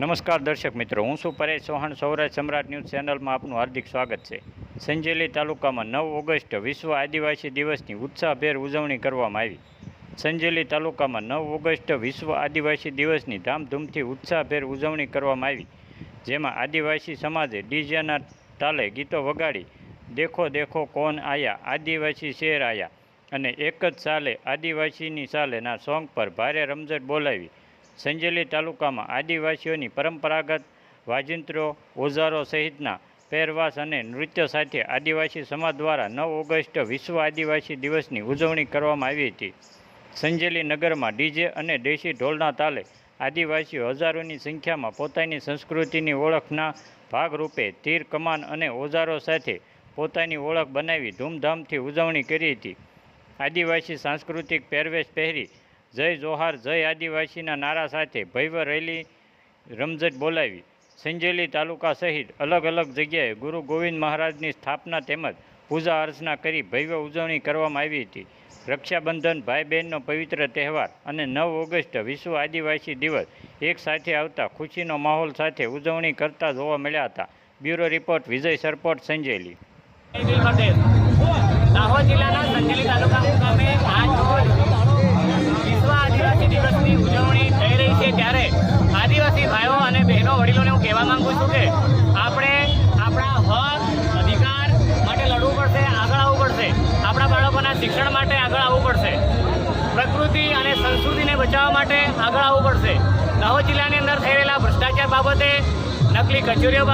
નમસ્કાર દર્શક મિત્રો, હું શું પરેશ ચૌહાણ, સૌરાષ્ટ્ર સમ્રાટ ન્યૂઝ ચેનલમાં આપનું હાર્દિક સ્વાગત છે. સંજેલી તાલુકામાં નવ ઓગસ્ટ વિશ્વ આદિવાસી દિવસની ઉત્સાહભેર ઉજવણી કરવામાં આવી. સંજેલી તાલુકામાં નવ ઓગસ્ટ વિશ્વ આદિવાસી દિવસની ધામધૂમથી ઉત્સાહભેર ઉજવણી કરવામાં આવી, જેમાં આદિવાસી સમાજે ડીજેના તાલે ગીતો વગાડી, દેખો દેખો, કોણ આયા? આદિવાસી શેર આયા? અને એક જ સાલે આદિવાસીની સાલેના સોંગ પર ભારે રમઝટ બોલાવી સંજેલી તાલુકામાં આદિવાસીઓની પરંપરાગત વાજિંત્રો ઓઝારો સહિતના પહેરવાસ અને નૃત્ય સાથે આદિવાસી સમાજ દ્વારા નવ ઓગસ્ટ વિશ્વ આદિવાસી દિવસની ઉજવણી કરવામાં આવી હતી. સંજેલી નગરમાં ડીજે અને દેશી ઢોલના તાલે આદિવાસીઓ હજારોની સંખ્યામાં પોતાની સંસ્કૃતિની ઓળખના ભાગરૂપે તીર, કમાન અને ઓજારો સાથે પોતાની ઓળખ બનાવી ધૂમધામથી ઉજવણી કરી હતી. આદિવાસી સાંસ્કૃતિક પહેરવેશ પહેરી જય જોહાર, જય આદિવાસીના નારા સાથે ભવ્ય રેલી રમઝટ બોલાવી. સંજેલી તાલુકા સહિત અલગ અલગ જગ્યાએ ગુરુ ગોવિંદ મહારાજની સ્થાપના તેમજ પૂજા અર્ચના કરી ભવ્ય ઉજવણી કરવામાં આવી હતી. રક્ષાબંધન ભાઈ બહેનનો પવિત્ર તહેવાર અને નવ ઓગસ્ટ વિશ્વ આદિવાસી દિવસ એક સાથે આવતા ખુશીનો માહોલ સાથે ઉજવણી કરતા જોવા મળ્યા હતા. Bureau report, Vijay Sarpot, Sanjeli. Sanjeli શિક્ષણ માટે આગળ આવવું પડશે. પ્રકૃતિ અને સંસ્કૃતિને બચાવવા માટે આગળ આવવું પડશે. દાહોદ જિલ્લાની અંદર થઈ રહેલા ભ્રષ્ટાચાર બાબતે નકલી કચેરીઓ